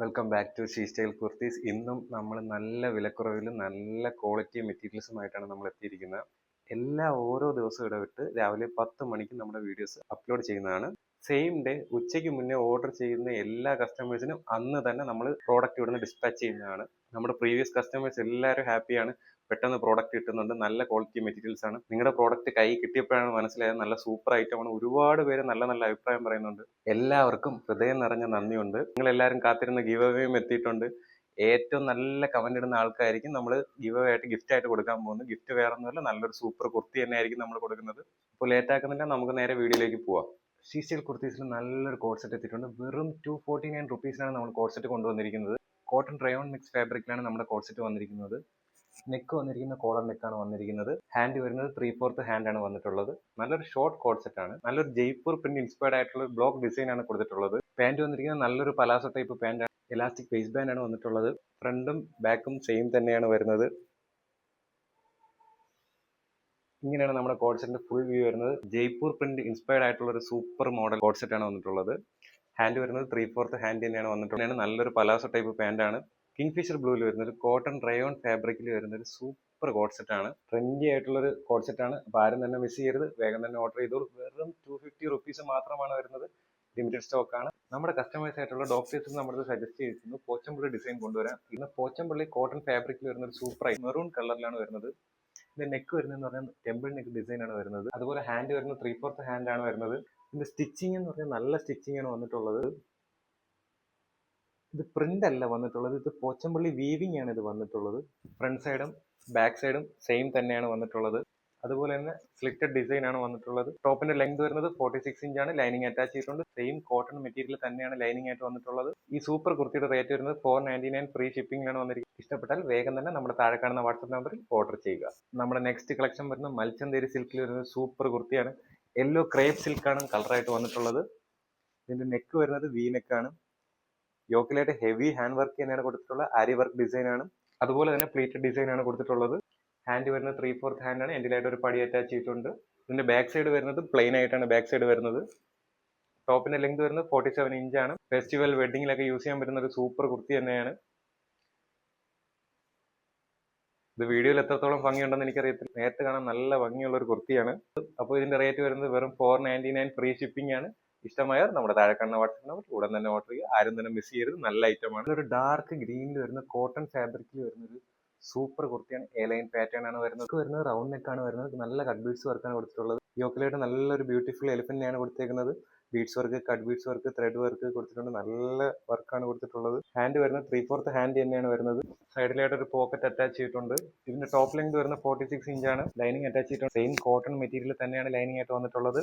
Welcome back to She Style kurtis ഇന്നും നമ്മൾ നല്ല വിലക്കുറവിലും നല്ല ക്വാളിറ്റി മെറ്റീരിയൽസുമായിട്ടാണ് നമ്മൾ എത്തിയിരിക്കുന്നത്. എല്ലാ ഓരോ ദിവസവും ഇടവിട്ട് രാവിലെ പത്ത് മണിക്ക് നമ്മുടെ വീഡിയോസ് അപ്ലോഡ് ചെയ്യുന്നതാണ്. സെയിം ഡേ ഉച്ചയ്ക്ക് മുന്നേ ഓർഡർ ചെയ്യുന്ന എല്ലാ കസ്റ്റമേഴ്സിനും അന്ന് തന്നെ നമ്മൾ പ്രോഡക്റ്റ് ഇവിടുന്ന് ഡിസ്പാച്ച് ചെയ്യുന്നതാണ്. നമ്മുടെ പ്രീവിയസ് കസ്റ്റമേഴ്സ് എല്ലാവരും ഹാപ്പിയാണ് പെട്ടെന്ന് പ്രോഡക്റ്റ് കിട്ടുന്നുണ്ട്. നല്ല ക്വാളിറ്റി മെറ്റീരിയൽസ് ആണ്. നിങ്ങളുടെ പ്രോഡക്റ്റ് കൈ കിട്ടിയപ്പോഴാണ് മനസ്സിലായത് നല്ല സൂപ്പർ ഐറ്റം ആണ്. ഒരുപാട് പേര് നല്ല നല്ല അഭിപ്രായം പറയുന്നുണ്ട്. എല്ലാവർക്കും ഹൃദയം നിറഞ്ഞ നന്ദിയുണ്ട്. നിങ്ങൾ എല്ലാവരും കാത്തിരുന്ന ഗീവ് അവേയും എത്തിയിട്ടുണ്ട്. ഏറ്റവും നല്ല കമന്റ് ഇടുന്ന ആൾക്കായിരിക്കും നമ്മൾ ഗീവ് ആയിട്ട് ഗിഫ്റ്റ് ആയിട്ട് കൊടുക്കാൻ പോകുന്നത്. ഗിഫ്റ്റ് വേറെ ഒന്നുമല്ല നല്ലൊരു സൂപ്പർ കുർത്തി തന്നെ ആയിരിക്കും നമ്മൾ കൊടുക്കുന്നത്. അപ്പോൾ ലേറ്റ് ആക്കുന്നില്ല നമുക്ക് നേരെ വീഡിയോയിലേക്ക് പോവാം. സീസ്റ്റൈൽ കുർത്തീസിൽ നല്ലൊരു കോഡ് സെറ്റ് എത്തിയിട്ടുണ്ട്. വെറും ടു ഫോർട്ടി നയൻ റുപ്പീസിനാണ് നമ്മൾ കോഡ് സെറ്റ് കൊണ്ടുവന്നിരിക്കുന്നത്. കോട്ടൺ ട്രയോൺ മിക്സ് ഫാബ്രിക്കിലാണ് നമ്മുടെ കോഡ് സെറ്റ് വന്നിരിക്കുന്നത്. നെക്ക് വന്നിരിക്കുന്ന കോളർ നെക്കാണ് വന്നിരിക്കുന്നത്. ഹാൻഡ് വരുന്നത് ത്രീ ഫോർത്ത് ഹാൻഡ് ആണ് വന്നിട്ടുള്ളത്. നല്ലൊരു ഷോർട്ട് കോഡ് സെറ്റ് ആണ്. നല്ലൊരു ജയ്പൂർ പ്രിന്റ് ഇൻസ്പയർഡ് ആയിട്ടുള്ള ബ്ലോക്ക് ഡിസൈൻ ആണ് കൊടുത്തിട്ടുള്ളത്. പാന്റ് വന്നിരിക്കുന്നത് നല്ലൊരു പലാസോ ടൈപ്പ് പാന്റ് ആണ്. എലാസ്റ്റിക് ഫേസ് ബാൻഡ് ആണ് വന്നിട്ടുള്ളത്. ഫ്രണ്ടും ബാക്കും സെയിം തന്നെയാണ് വരുന്നത്. ഇങ്ങനെയാണ് നമ്മുടെ കോഡ് സെറ്റിന്റെ ഫുൾ വ്യൂ വരുന്നത്. ജയ്പൂർ പ്രിന്റ് ഇൻസ്പയർഡ് ആയിട്ടുള്ള ഒരു സൂപ്പർ മോഡൽ കോഡ് സെറ്റ് ആണ് വന്നിട്ടുള്ളത്. ഹാൻഡ് വരുന്നത് ത്രീ ഫോർത്ത് ഹാൻഡ് തന്നെയാണ് വന്നിട്ടുള്ളത്. നല്ലൊരു പലാസോ ടൈപ്പ് പാന്റ് ആണ്. കിങ്ഫിഷർ ബ്ലൂവിൽ വരുന്ന ഒരു കോട്ടൺ റയോൺ ഫാബ്രിക്കിൽ വരുന്ന ഒരു സൂപ്പർ കോഡ് ആണ്. ട്രെൻഡി ആയിട്ടുള്ള ഒരു കോഡ് സെറ്റ് അപ്പോൾ ആരും തന്നെ മിസ് ചെയ്യരുത്. വേഗം തന്നെ ഓർഡർ ചെയ്തോളൂ. വെറും ടു ഫിഫ്റ്റി റുപ്പീസ് മാത്രമാണ് വരുന്നത്. ലിമിറ്റഡ് സ്റ്റോക്ക് ആണ്. നമ്മുടെ കസ്റ്റമേഴ്സ് ആയിട്ടുള്ള ഡോക്ടേഴ്സ് നമ്മുടെ സജസ്റ്റ് ചെയ്തിരുന്നു പോച്ചമ്പള്ളി ഡിസൈൻ കൊണ്ടുവരാം ഇന്ന് പോച്ചമ്പള്ളി കോട്ടൺ ഫാബ്രിക്കിൽ വരുന്ന ഒരു സൂപ്പർ മെറൂൺ കളറിലാണ് വരുന്നത്. ഇതിന്റെ നെക്ക് വരുന്നതെന്ന് പറഞ്ഞാൽ ടെമ്പിൾ നെക്ക് ഡിസൈൻ ആണ് വരുന്നത്. അതുപോലെ ഹാൻഡ് വരുന്നത് ത്രീ ഫോർത്ത് ഹാൻഡ് ആണ് വരുന്നത്. ഇതിന്റെ സ്റ്റിച്ചിങ് എന്ന് പറഞ്ഞാൽ നല്ല സ്റ്റിച്ചിങ് ആണ് വന്നിട്ടുള്ളത്. ഇത് പ്രിന്റ് അല്ല വന്നിട്ടുള്ളത്. ഇത് പോച്ചമ്പള്ളി വീവിംഗ് ആണ് ഇത് വന്നിട്ടുള്ളത്. ഫ്രണ്ട് സൈഡും ബാക്ക് സൈഡും സെയിം തന്നെയാണ് വന്നിട്ടുള്ളത്. അതുപോലെ തന്നെ സ്ലിറ്റഡ് ഡിസൈൻ ആണ് വന്നിട്ടുള്ളത്. ടോപ്പിന്റെ ലെങ്ത് വരുന്നത് ഫോർട്ടി സിക്സ് ഇഞ്ച് ആണ്. ലൈനിങ് അറ്റാച്ച് ചെയ്തിട്ടുണ്ട്. സെയിം കോട്ടൺ മെറ്റീരിയൽ തന്നെയാണ് ലൈനിങ് ആയിട്ട് വന്നിട്ടുള്ളത്. ഈ സൂപ്പർ കുർത്തിയുടെ റേറ്റ് വരുന്നത് ഫോർ നയന്റി നയൻ ഫ്രീ ഷിപ്പിംഗിലാണ് വന്നിരിക്കുന്നത്. ഇഷ്ടപ്പെട്ടാൽ വേഗം തന്നെ നമ്മുടെ താഴെ കാണുന്ന വാട്സപ്പ് നമ്പറിൽ ഓർഡർ ചെയ്യുക. നമ്മുടെ നെക്സ്റ്റ് കളക്ഷൻ വരുന്ന മൽച്ചന്തേരി സിൽക്കിൽ വരുന്ന സൂപ്പർ കുർത്തിയാണ്. യെല്ലോ ക്രേപ്പ് സിൽക്കാണ് കളറായിട്ട് വന്നിട്ടുള്ളത്. ഇതിന്റെ നെക്ക് വരുന്നത് വി നെക്കാണ് യോക്കിലായിട്ട് ഹെവി ഹാൻഡ് വർക്ക് തന്നെയാണ് കൊടുത്തിട്ടുള്ളത്. ആരി വർക്ക് ഡിസൈൻ ആണ്. അതുപോലെ തന്നെ പ്ലീറ്റഡ് ഡിസൈൻ ആണ് കൊടുത്തിട്ടുള്ളത്. ഹാൻഡ് വരുന്നത് ത്രീ ഫോർത്ത് ഹാൻഡ് ആണ്. എൻഡിലായിട്ട് ഒരു പടി അറ്റാച്ച് ചെയ്തിട്ടുണ്ട്. ഇതിന്റെ ബാക്ക് സൈഡ് വരുന്നത് പ്ലെയിൻ ആയിട്ടാണ് ബാക്ക് സൈഡ് വരുന്നത്. ടോപ്പിന്റെ ലെങ്ത് വരുന്നത് ഫോർട്ടി സെവൻ ആണ്. ഫെസ്റ്റിവൽ വെഡിങ്ങിലൊക്കെ യൂസ് ചെയ്യാൻ പറ്റുന്ന ഒരു സൂപ്പർ കുർത്തി തന്നെയാണ്. ഇത് വീഡിയോയിൽ എത്രത്തോളം ഭംഗിയുണ്ടെന്ന് എനിക്കറിയത്തില്ല. നേരത്തെ കാണാൻ നല്ല ഭംഗിയുള്ള ഒരു കുർത്തിയാണ്. അപ്പോൾ ഇതിന്റെ റേറ്റ് വരുന്നത് വെറും four ninety nine free shipping ആണ്. ഇഷ്ടമായാൽ നമ്മുടെ താഴെ കാണുന്ന വാട്സ്ആപ്പ് നമ്പർ ഉടൻ തന്നെ ഓർഡർ ചെയ്യുക. ആരും തന്നെ മിസ് ചെയ്യരുത്. നല്ല ഐറ്റമാണ് ഒരു ഡാർക്ക് ഗ്രീനിൽ വരുന്ന കോട്ടൺ ഫാബ്രിക്കിൽ വരുന്ന ഒരു സൂപ്പർ കുർത്തിയാണ്. എ ലൈൻ പാറ്റേൺ ആണ് വരുന്നത്. വരുന്നത് റൗണ്ട് നെക്ക് ആണ് വരുന്നത്. നല്ല കട്ട് ബീഡ്സ് വർക്കാണ് കൊടുത്തിട്ടുള്ളത്. യോക്കിലായിട്ട് നല്ലൊരു ബ്യൂട്ടിഫുൾ എലിഫന്റിനെയാണ് കൊടുത്തേക്കുന്നത്. Beads work cut beads work thread work കൊടുത്തിട്ടുണ്ട്. നല്ല വർക്കാണ് കൊടുത്തിട്ടുള്ളത്. ഹാൻഡ് വരുന്നത് ത്രീ ഫോർത്ത് ഹാൻഡ് തന്നെയാണ് വരുന്നത്. സൈഡിലായിട്ട് ഒരു പോക്കറ്റ് അറ്റാച്ച് ചെയ്തിട്ടുണ്ട്. ഇതിന്റെ ടോപ്പ് ലെങ്ത് വരുന്ന ഫോർട്ടി സിക്സ് ഇഞ്ചാണ് ലൈനിങ് അറ്റാച്ച് ചെയ്തിട്ടുണ്ട്. സെയിം കോട്ടൺ മെറ്റീരിയൽ തന്നെയാണ് ലൈനിങ് ആയിട്ട് വന്നിട്ടുള്ളത്.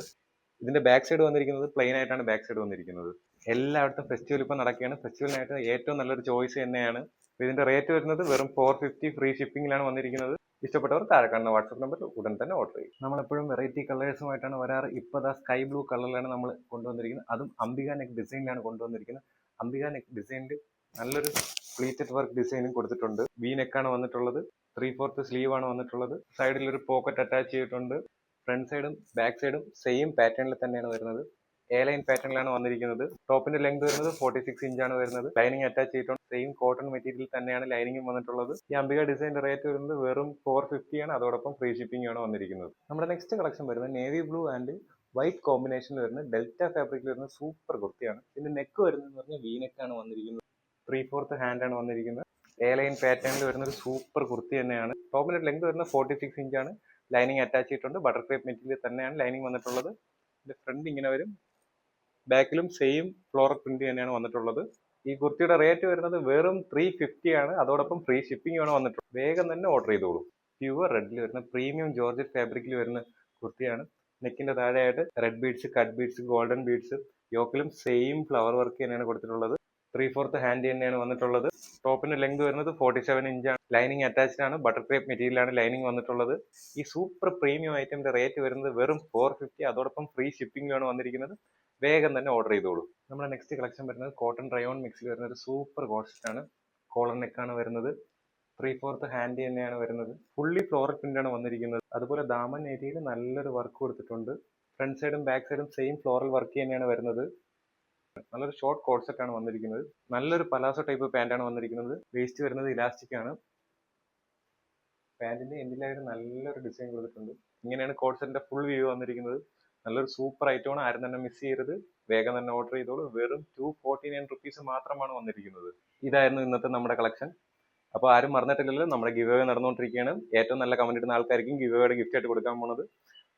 ഇതിന്റെ ബാക്ക് സൈഡ് വന്നിരിക്കുന്നത് പ്ലെയിൻ ആയിട്ടാണ് ബാക്ക് സൈഡ് വന്നിരിക്കുന്നത്. എല്ലായിടത്തും ഫെസ്റ്റിവൽ ഇപ്പം നടക്കുകയാണ്. ഫെസ്റ്റിവലിനായിട്ട് ഏറ്റവും നല്ലൊരു ചോയ്സ് തന്നെയാണ്. ഇതിന്റെ റേറ്റ് വരുന്നത് വെറും ഫോർ ഫിഫ്റ്റി ഫ്രീ ഷിപ്പിംഗിലാണ് വന്നിരിക്കുന്നത്. ഇഷ്ടപ്പെട്ടവർ താഴെ കാണുന്ന വാട്സപ്പ് നമ്പർ ഉടൻ തന്നെ ഓർഡർ ചെയ്യും നമ്മളെപ്പോഴും വെറൈറ്റി കളേഴ്സുമായിട്ടാണ് വരാറ്. ഇപ്പോൾ ദാ സ്കൈ ബ്ലൂ കളറിലാണ് നമ്മൾ കൊണ്ടുവന്നിരിക്കുന്നത്. അതും അംബിക നെക്ക് ഡിസൈനിലാണ് കൊണ്ടുവന്നിരിക്കുന്നത്. അംബിക നെക്ക് ഡിസൈനിൽ നല്ലൊരു പ്ലീറ്റഡ് വർക്ക് ഡിസൈനും കൊടുത്തിട്ടുണ്ട്. വി നെക്കാണ് വന്നിട്ടുള്ളത്. ത്രീ ഫോർത്ത് സ്ലീവ് ആണ് വന്നിട്ടുള്ളത്. സൈഡിൽ ഒരു പോക്കറ്റ് അറ്റാച്ച് ചെയ്തിട്ടുണ്ട്. ഫ്രണ്ട് സൈഡും ബാക്ക് സൈഡും സെയിം പാറ്റേണിൽ തന്നെയാണ് വരുന്നത്. എ ലൈൻ പാറ്റേണിലാണ് വന്നിരിക്കുന്നത്. ടോപ്പിന്റെ ലെങ്ത് വരുന്നത് ഫോർട്ടി സിക്സ് ഇഞ്ചാണ് വരുന്നത്. ലൈനിങ് അറ്റാച്ച് ചെയ്തിട്ടുണ്ട്. സെയിം കോട്ടൺ മെറ്റീരിയൽ തന്നെയാണ് ലൈനിങ്ങും വന്നിട്ടുള്ളത്. ഈ അംബിക ഡിസൈന്റെ റേറ്റ് വരുന്നത് വെറും ഫോർ ആണ്. അതോടൊപ്പം ഫ്രീ ഷിപ്പിംഗ് ആണ് വന്നിരിക്കുന്നത്. നമ്മുടെ നെക്സ്റ്റ് കളക്ഷൻ വരുന്നത് നേവി ബ്ലൂ ആൻഡ് വൈറ്റ് കോമ്പിനേഷനിൽ വരുന്ന ഡെൽറ്റ ഫാബ്രിക്കിൽ വരുന്ന സൂപ്പർ കുർത്തിയാണ്. ഇതിന്റെ നെക്ക് വരുന്നത് പറഞ്ഞാൽ വി ആണ് വന്നിരിക്കുന്നത്. ത്രീ ഫോർത്ത് ആണ് വന്നിരിക്കുന്നത്. എ ലൈൻ പാറ്റേണിൽ വരുന്ന ഒരു സൂപ്പർ കുർത്തി തന്നെയാണ്. ടോപ്പിന്റെ ലെങ്ത് വരുന്നത് ഫോർട്ടി സിക്സ് ഇഞ്ചാണ് ലൈനിങ് അറ്റാച്ച് ചെയ്തിട്ടുണ്ട്. ബട്ടർ ക്രേപ്പ് മെറ്റീരിയൽ തന്നെയാണ് ലൈനിങ് വന്നിട്ടുള്ളത്. ഇതിന്റെ ഫ്രണ്ട് ഇങ്ങനെ വരും. ബാക്കിലും സെയിം ഫ്ലോറൽ പ്രിന്റ് തന്നെയാണ് വന്നിട്ടുള്ളത്. ഈ കുർത്തിയുടെ റേറ്റ് വരുന്നത് വെറും ത്രീ ഫിഫ്റ്റി ആണ്. അതോടൊപ്പം ഫ്രീ ഷിപ്പിംഗ് ആണ് വന്നിട്ടുള്ളത്. വേഗം തന്നെ ഓർഡർ ചെയ്തോളൂ. പ്യുവർ റെഡിൽ വരുന്ന പ്രീമിയം ജോർജറ്റ് ഫാബ്രിക്കിൽ വരുന്ന കുർത്തിയാണ്. നെക്കിന്റെ താഴെയായിട്ട് red beads cut beads golden beads യോക്കിലും same flower work തന്നെയാണ് കൊടുത്തിട്ടുള്ളത്. ത്രീ ഫോർത്ത് ഹാൻഡ് തന്നെയാണ് വന്നിട്ടുള്ളത്. ടോപ്പിന്റെ ലെങ്ത് വരുന്നത് ഫോർട്ടി സെവൻ ഇഞ്ചാണ്. ലൈനിങ് അറ്റാച്ച്ഡ് ആണ്. ബട്ടർ ക്രേപ്പ് മെറ്റീരിയൽ ആണ് ലൈനിങ് വന്നിട്ടുള്ളത്. ഈ സൂപ്പർ പ്രീമിയം ഐറ്റമിന്റെ റേറ്റ് വരുന്നത് വെറും ഫോർ ഫിഫ്റ്റി. അതോടൊപ്പം ഫ്രീ ഷിപ്പിംഗിലാണ് വന്നിരിക്കുന്നത്. വേഗം തന്നെ ഓർഡർ ചെയ്തോളൂ. നമ്മുടെ നെക്സ്റ്റ് കളക്ഷൻ വരുന്നത് കോട്ടൺ റയോൺ മിക്സിൽ വരുന്ന ഒരു സൂപ്പർ കോസ്റ്റ് ആണ്. കോളർ നെക്കാണ് വരുന്നത്. ത്രീ ഫോർത്ത് ഹാൻഡി തന്നെയാണ് വരുന്നത്. ഫുള്ളി ഫ്ലോറൽ പ്രിന്റ് ആണ് വന്നിരിക്കുന്നത്. അതുപോലെ ദാമൻ ഏരിയയിൽ നല്ലൊരു വർക്ക് കൊടുത്തിട്ടുണ്ട്. ഫ്രണ്ട് സൈഡും ബാക്ക് സൈഡും സെയിം ഫ്ലോറൽ വർക്ക് തന്നെയാണ് വരുന്നത്. നല്ലൊരു ഷോർട്ട് കോഡ് സെറ്റ് ആണ് വന്നിരിക്കുന്നത്. നല്ലൊരു പലാസോ ടൈപ്പ് പാന്റ് ആണ് വന്നിരിക്കുന്നത്. വേസ്റ്റ് വരുന്നത് ഇലാസ്റ്റിക് ആണ്. പാന്റിന്റെ എൻഡിലായിട്ട് നല്ലൊരു ഡിസൈൻ കൊടുത്തിട്ടുണ്ട്. ഇങ്ങനെയാണ് കോഡ് സെറ്റിന്റെ ഫുൾ വ്യൂ വന്നിരിക്കുന്നത്. നല്ലൊരു സൂപ്പർ ഐറ്റമാണ് ആരും തന്നെ മിസ് ചെയ്യരുത്. വേഗം തന്നെ ഓർഡർ ചെയ്തോളൂ. വെറും ടു ഫോർട്ടി നയൻ റുപ്പീസ് മാത്രമാണ് വന്നിരിക്കുന്നത്. ഇതായിരുന്നു ഇന്നത്തെ നമ്മുടെ കളക്ഷൻ അപ്പോൾ ആരും മറന്നിട്ടില്ലല്ലോ. നമ്മുടെ ഗിവ് അവേ നടന്നുകൊണ്ടിരിക്കുകയാണ്. ഏറ്റവും നല്ല കമന്റ് ഇടുന്ന ആൾക്കാർക്കും ഗിവ് അവേയുടെ ഗിഫ്റ്റ് ആയിട്ട് കൊടുക്കാൻ പോണത്.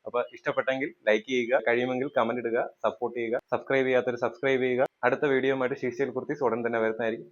അപ്പോൾ ഇഷ്ടപ്പെട്ടെങ്കിൽ ലൈക്ക് ചെയ്യുക കഴിയുമെങ്കിൽ കമന്റ് ഇടുക സപ്പോർട്ട് ചെയ്യുക സബ്സ്ക്രൈബ് ചെയ്യാത്തവർ സബ്സ്ക്രൈബ് ചെയ്യുക. അടുത്ത വീഡിയോ ആയിട്ട് ശീശയിൽ കുർത്തീസ് ഉടൻ തന്നെ വരുന്നതായിരിക്കും.